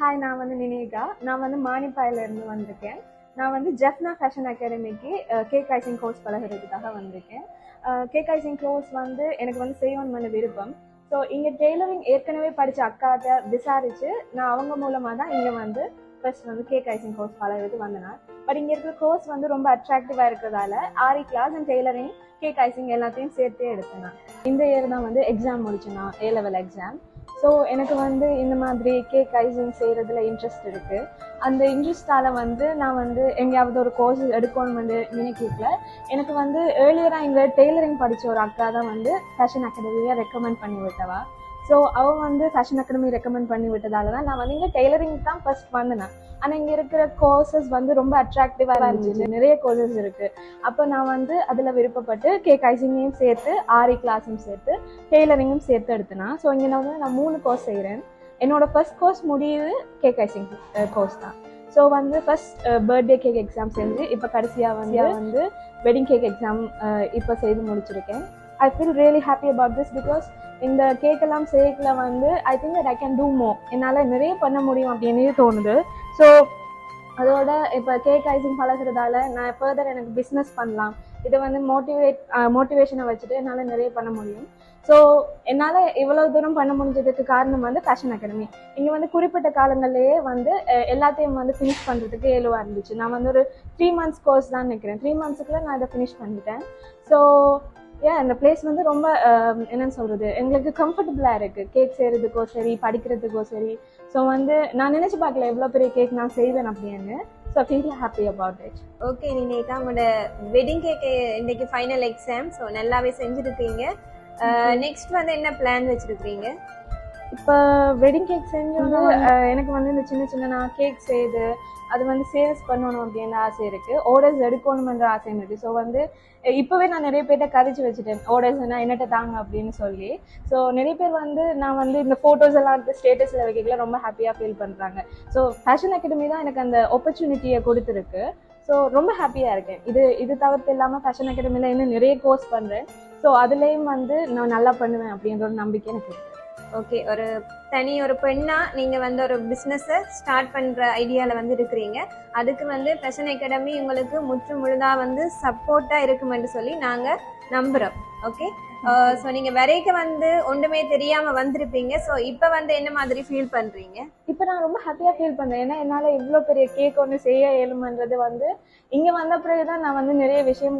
Hi நான் வந்து நினேகா நான் வந்து மானிப்பாயிலிருந்து வந்திருக்கேன். நான் வந்து ஜெஃப்னா ஃபேஷன் அகாடமிக்கு கேக் ஐசிங் கோர்ஸ் பழகிறதுக்காக வந்திருக்கேன். கேக் ஐசிங் கோர்ஸ் வந்து எனக்கு வந்து செய்யணும்னு விருப்பம். ஸோ இங்கே டெய்லரிங் ஏற்கனவே படித்த அக்காட்ட விசாரித்து நான் அவங்க மூலமாக தான் இங்கே வந்து ஃபர்ஸ்ட் வந்து கேக் ஐசிங் கோர்ஸ் பழகிறது வந்தேன். பட் இங்கே இருக்கிற கோர்ஸ் வந்து ரொம்ப அட்ராக்டிவாக இருக்கிறதால Aari class and tailoring cake icing எல்லாத்தையும் சேர்த்தே எடுத்தேன் இந்த இயர் தான் வந்து எக்ஸாம் முடிச்சேன் ஏ லெவல் எக்ஸாம் ஸோ எனக்கு வந்து இந்த மாதிரி கேக் ஐசிங் செய்கிறதுல இன்ட்ரெஸ்ட் இருக்குது அந்த இன்ட்ரெஸ்டால் வந்து நான் வந்து எங்கேயாவது ஒரு கோர்ஸ் எடுக்கணும்னு நினைக்கல. எனக்கு வந்து ஏர்லியராக இங்கே டெய்லரிங் படித்த ஒரு அக்கா தான் வந்து ஃபேஷன் அகாடமியை ரெக்கமெண்ட் பண்ணி விட்டவா ஸோ அவள் வந்து ஃபேஷன் அகாடமி ரெக்கமெண்ட் பண்ணி விட்டதால தான் நான் வந்து இங்கே டெய்லரிங் தான் ஃபர்ஸ்ட் வந்தேன். ஆனால் இங்கே இருக்கிற கோர்சஸ் வந்து ரொம்ப அட்ராக்டிவாக இருந்துச்சு. நிறைய கோர்சஸ் இருக்குது அப்போ நான் வந்து அதில் விருப்பப்பட்டு கேக் ஐசிங்கையும் சேர்த்து ஆரி கிளாஸும் சேர்த்து டெய்லரிங்கும் சேர்த்து எடுத்தேனா. ஸோ இங்கே நான் வந்து நான் மூணு கோர்ஸ் செய்கிறேன் என்னோட ஃபர்ஸ்ட் கோர்ஸ் முடியுது கேக் ஐசிங் கோர்ஸ் தான். ஸோ வந்து ஃபர்ஸ்ட் பர்த்டே கேக் எக்ஸாம் செஞ்சு இப்போ கடைசியாக வந்து வந்து வெட்டிங் கேக் எக்ஸாம் இப்போ செய்து முடிச்சிருக்கேன். I feel really happy about this because இந்த கேக்கெல்லாம் சேக்கில் வந்து I think that I can do more என்னால் நிறைய பண்ண முடியும் அப்படின்னு தோணுது. ஸோ அதோட இப்போ கேக் ஐசிங் பழகிறதால நான் ஃபர்தர் எனக்கு பிஸ்னஸ் பண்ணலாம். இதை வந்து மோட்டிவேட் மோட்டிவேஷனை வச்சுட்டு என்னால் நிறைய பண்ண முடியும். ஸோ என்னால் இவ்வளோ தூரம் பண்ண முடிஞ்சதுக்கு காரணம் வந்து ஃபேஷன் அகாடமி இங்கே வந்து குறிப்பிட்ட காலங்கள்லேயே வந்து எல்லாத்தையும் வந்து ஃபினிஷ் பண்ணுறதுக்கு ஏழுவாக இருந்துச்சு. நான் வந்து ஒரு த்ரீ மந்த்ஸ் கோர்ஸ் தான் நினைக்கிறேன். த்ரீ மந்த்ஸுக்குள்ளே நான் இதை ஃபினிஷ் பண்ணிட்டேன். ஸோ ஏன் இந்த பிளேஸ் வந்து ரொம்ப அஹ், என்னன்னு சொல்கிறது எங்களுக்கு கம்ஃபர்டபுளாக இருக்குது கேக் செய்கிறதுக்கோ சரி படிக்கிறதுக்கோ சரி. ஸோ வந்து நான் நினச்சி பார்க்கல எவ்வளோ பெரிய கேக் நான் செய்வேன் அப்படின்னு. So feel happy about it okay நினைக்கா உங்களோட வெட்டிங் கேக்கு இன்னைக்கு ஃபைனல் எக்ஸாம் ஸோ நல்லாவே செஞ்சுருக்கீங்க. நெக்ஸ்ட் வந்து என்ன பிளான் வச்சிருக்கீங்க? இப்போ வெட்டிங் கேக் செஞ்சோன்னா எனக்கு வந்து இந்த சின்ன சின்ன நான் கேக் செய்து அது வந்து சேல்ஸ் பண்ணணும் அப்படின்ற ஆசை இருக்கு. ஆர்டர்ஸ் எடுக்கணுமென்ற ஆசையும் இருக்கு. ஸோ வந்து இப்போவே நான் நிறைய பேர்ட்ட கதைச்சு வச்சுட்டேன். ஆர்டர்ஸ்னா என்னட்ட தாங்க அப்படின்னு சொல்லி. ஸோ நிறைய பேர் வந்து நான் வந்து இந்த ஃபோட்டோஸ் எல்லாம் எடுத்து ஸ்டேட்டஸில் வைக்கல ரொம்ப ஹாப்பியாக ஃபீல் பண்ணுறாங்க ஸோ ஃபேஷன் அகாடமி தான் எனக்கு அந்த ஆப்பர்ச்சுனிட்டியை கொடுத்துருக்கு. ஸோ ரொம்ப ஹாப்பியாக இருக்கேன். இது இது தவிர்த்து இல்லாமல் ஃபேஷன் அகாடமியில் இன்னும் நிறைய கோர்ஸ் பண்ணுறேன் ஸோ அதுலேயும் வந்து நான் நல்லா பண்ணுவேன் அப்படின்ற ஒரு நம்பிக்கை எனக்கு இருக்கு. ஓகே ஒரு தனி ஒரு பெண்ணா நீங்க வந்து ஒரு பிஸ்னஸை ஸ்டார்ட் பண்ற ஐடியால வந்து இருக்கிறீங்க. அதுக்கு வந்து ஃபேஷன் அகாடமி உங்களுக்கு முற்று முழுதா வந்து சப்போர்ட்டா இருக்குமென்று சொல்லி நாங்க நம்புறோம். ஓகே? ஸோ நீங்க வரைக்கும் வந்து ஒன்றுமே தெரியாம வந்திருப்பீங்க. ஸோ இப்போ வந்து என்ன மாதிரி ஃபீல் பண்றீங்க? இப்போ நான் ரொம்ப ஹாப்பியாக ஃபீல் பண்ணுறேன் ஏன்னா என்னால் இவ்வளோ பெரிய கேக் ஒன்று செய்ய இயலுமன்றது வந்து இங்கே வந்த பிறகு தான் நான் வந்து நிறைய விஷயம்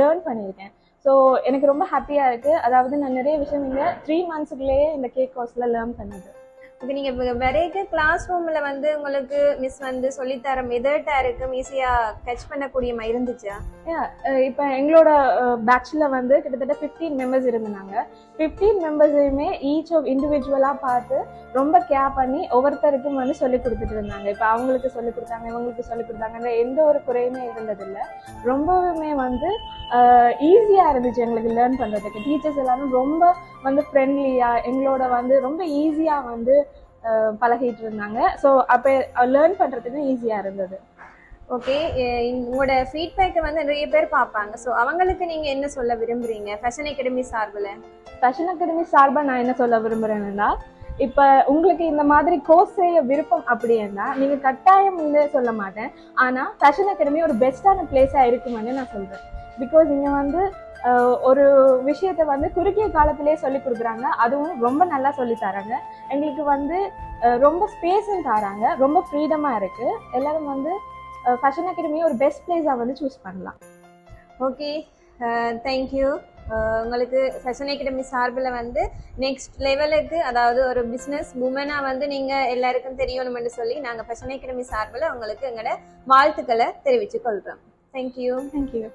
லேர்ன் பண்ணியிருக்கேன். ஸோ எனக்கு ரொம்ப ஹாப்பியாக இருக்குது அதாவது நான் நிறைய விஷயம் இங்கே த்ரீ மந்த்ஸுக்குள்ளேயே இந்த கேக் கோர்ஸில் லேர்ன் பண்ணது. இப்போ நீங்க வரைக்கும் கிளாஸ் ரூம்ல வந்து உங்களுக்கு மிஸ் வந்து சொல்லித்தர மெதட்டா இருக்கும் ஈஸியா பண்ணக்கூடிய பண்ணக்கூடியமா இருந்துச்சா? இப்போ எங்களோட பேட்சில் வந்து கிட்டத்தட்ட ஃபிஃப்டீன் மெம்பர்ஸ் இருந்தாங்க. ஃபிஃப்டீன் மெம்பர்ஸையுமே ஈச் ஆஃப் இண்டிவிஜுவலாக பார்த்து ரொம்ப கேர் பண்ணி ஒவ்வொருத்தருக்கும் வந்து சொல்லி கொடுத்துட்டு இருந்தாங்க. இப்போ அவங்களுக்கு சொல்லி கொடுத்தாங்க இவங்களுக்கு சொல்லி கொடுத்தாங்கன்ற எந்த ஒரு குறையுமே இருந்ததில்லை. ரொம்பவுமே வந்து ஈஸியாக இருந்துச்சு எங்களுக்கு லேர்ன் பண்ணுறதுக்கு டீச்சர்ஸ் எல்லாரும் ரொம்ப வந்து ஃப்ரெண்ட்லியாக எங்களோட வந்து ரொம்ப ஈஸியாக வந்து பழகிட்டு இருந்தாங்க ஸோ அப்போ லேர்ன் பண்ணுறதுக்கு ஈஸியாக இருந்தது. ஓகே உங்களோட ஃபீட்பேக்கை வந்து நிறைய பேர் பார்ப்பாங்க. ஸோ அவங்களுக்கு நீங்க என்ன சொல்ல விரும்புறீங்க? ஃபேஷன் அகாடமி சார்பில்? ஃபேஷன் அகாடமி சார்பாக நான் என்ன சொல்ல விரும்புகிறேன்னா இப்போ உங்களுக்கு இந்த மாதிரி கோர்ஸ் செய்ய விருப்பம் அப்படின்னா நீங்கள் கட்டாயம் வந்து சொல்ல மாட்டேன். ஆனால் ஃபேஷன் அகாடமி ஒரு பெஸ்ட்டான பிளேஸாக இருக்குமென்னு நான் சொல்கிறேன் பிகாஸ் இங்கே வந்து ஒரு விஷயத்தை வந்து குறுகிய காலத்திலே சொல்லி கொடுக்குறாங்க. அதுவும் ரொம்ப நல்லா சொல்லி தராங்க. எங்களுக்கு வந்து ரொம்ப ஸ்பேஸும் தராங்க. ரொம்ப ஃப்ரீடமாக இருக்குது எல்லாரும் வந்து ஃபேஷன் அகாடமியை ஒரு பெஸ்ட் பிளேஸாக வந்து சூஸ் பண்ணலாம். ஓகே தேங்க்யூ உங்களுக்கு ஃபேஷன் அகாடமி சார்பில் வந்து நெக்ஸ்ட் லெவலுக்கு அதாவது ஒரு பிஸ்னஸ் உமனாக வந்து நீங்கள் எல்லாருக்கும் தெரியணும்னு சொல்லி நாங்கள் ஃபேஷன் அகாடமி சார்பில் உங்களுக்கு எங்களோட வாழ்த்துக்களை தெரிவித்துக் கொள்கிறோம் தேங்க்யூ தேங்க்யூ